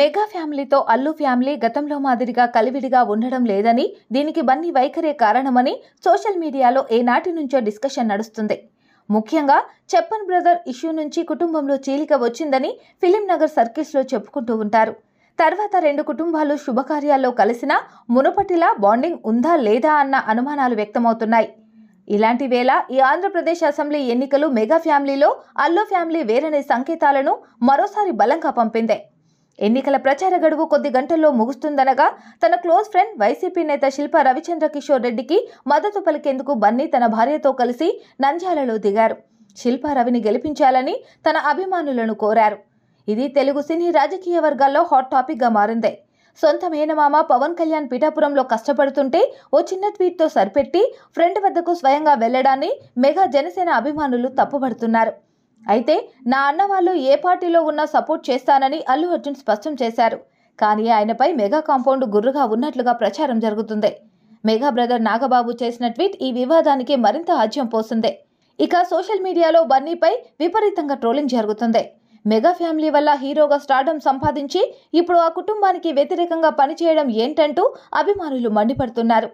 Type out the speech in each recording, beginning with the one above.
Mega ఫ్యామిలీతో Allu family గతంలో మాదిరిగా కలివిడిగా ఉండడం లేదని దీనికి బన్నీ వైఖరే కారణమని సోషల్ మీడియాలో ఏనాటి నుంచో డిస్కషన్ నడుస్తుంది. ముఖ్యంగా చెప్పన్ బ్రదర్ ఇష్యూ నుంచి కుటుంబంలో చీలిక వచ్చిందని ఫిలిం నగర్ సర్కిల్స్లో చెప్పుకుంటూ ఉంటారు. తర్వాత రెండు కుటుంబాలు శుభకార్యాల్లో కలిసినా మునుపటిలా బాండింగ్ ఉందా లేదా అన్న అనుమానాలు వ్యక్తమవుతున్నాయి. ఇలాంటి వేళ ఈ ఆంధ్రప్రదేశ్ అసెంబ్లీ ఎన్నికలు మెగా ఫ్యామిలీలో అల్లు ఫ్యామిలీ వేరనే సంకేతాలను మరోసారి బలంగా పంపిందే. ఎన్నికల ప్రచార గడువు కొద్ది గంటల్లో ముగుస్తుందనగా తన క్లోజ్ ఫ్రెండ్ వైసీపీ నేత శిల్ప రవిచంద్ర కిషోర్ రెడ్డికి మద్దతు పలికేందుకు బన్నీ తన భార్యతో కలిసి నంద్యాలలో దిగారు. శిల్ప రవిని గెలిపించాలని తన అభిమానులను కోరారు. ఇది తెలుగు సినీ రాజకీయ వర్గాల్లో హాట్ టాపిక్గా మారింది. సొంత మేనమామ పవన్ కళ్యాణ్ పిఠాపురంలో కష్టపడుతుంటే ఓ చిన్న ట్వీట్తో సరిపెట్టి ఫ్రెండ్ వద్దకు స్వయంగా వెళ్ళడాన్ని మెగా జనసేన అభిమానులు తప్పుపడుతున్నారు అయితే నా అన్న వాళ్ళు ఏ పార్టీలో ఉన్నా సపోర్ట్ చేస్తానని అల్లు అర్జున్ స్పష్టం చేశారు. కానీ ఆయనపై మెగా కాంపౌండ్ గుర్రుగా ఉన్నట్లుగా ప్రచారం జరుగుతుంది. మెగా బ్రదర్ నాగబాబు చేసిన ట్వీట్ ఈ వివాదానికి మరింత ఆజ్యం పోసింది. ఇక సోషల్ మీడియాలో బన్నీపై విపరీతంగా ట్రోలింగ్ జరుగుతుంది. మెగా ఫ్యామిలీ వల్ల హీరోగా స్టార్డమ్ సంపాదించి ఇప్పుడు ఆ కుటుంబానికి వ్యతిరేకంగా పనిచేయడం ఏంటంటూ అభిమానులు మండిపడుతున్నారు.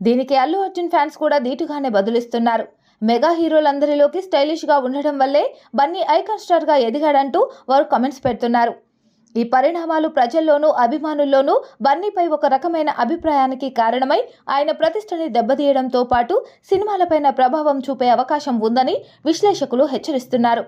దీనికి అల్లు అర్జున్ ఫ్యాన్స్ కూడా ధీటుగానే బదులిస్తున్నారు. మెగా హీరోలందరిలోకి స్టైలిష్గా ఉండడం వల్లే బన్నీ ఐకాన్ స్టార్గా ఎదిగాడంటూ వారు కమెంట్స్ పెడుతున్నారు. ఈ పరిణామాలు ప్రజల్లోనూ అభిమానుల్లోనూ బన్నీపై ఒక రకమైన అభిప్రాయానికి కారణమై ఆయన ప్రతిష్టని దెబ్బతీయడంతో పాటు సినిమాలపైన ప్రభావం చూపే అవకాశం ఉందని విశ్లేషకులు హెచ్చరిస్తున్నారు.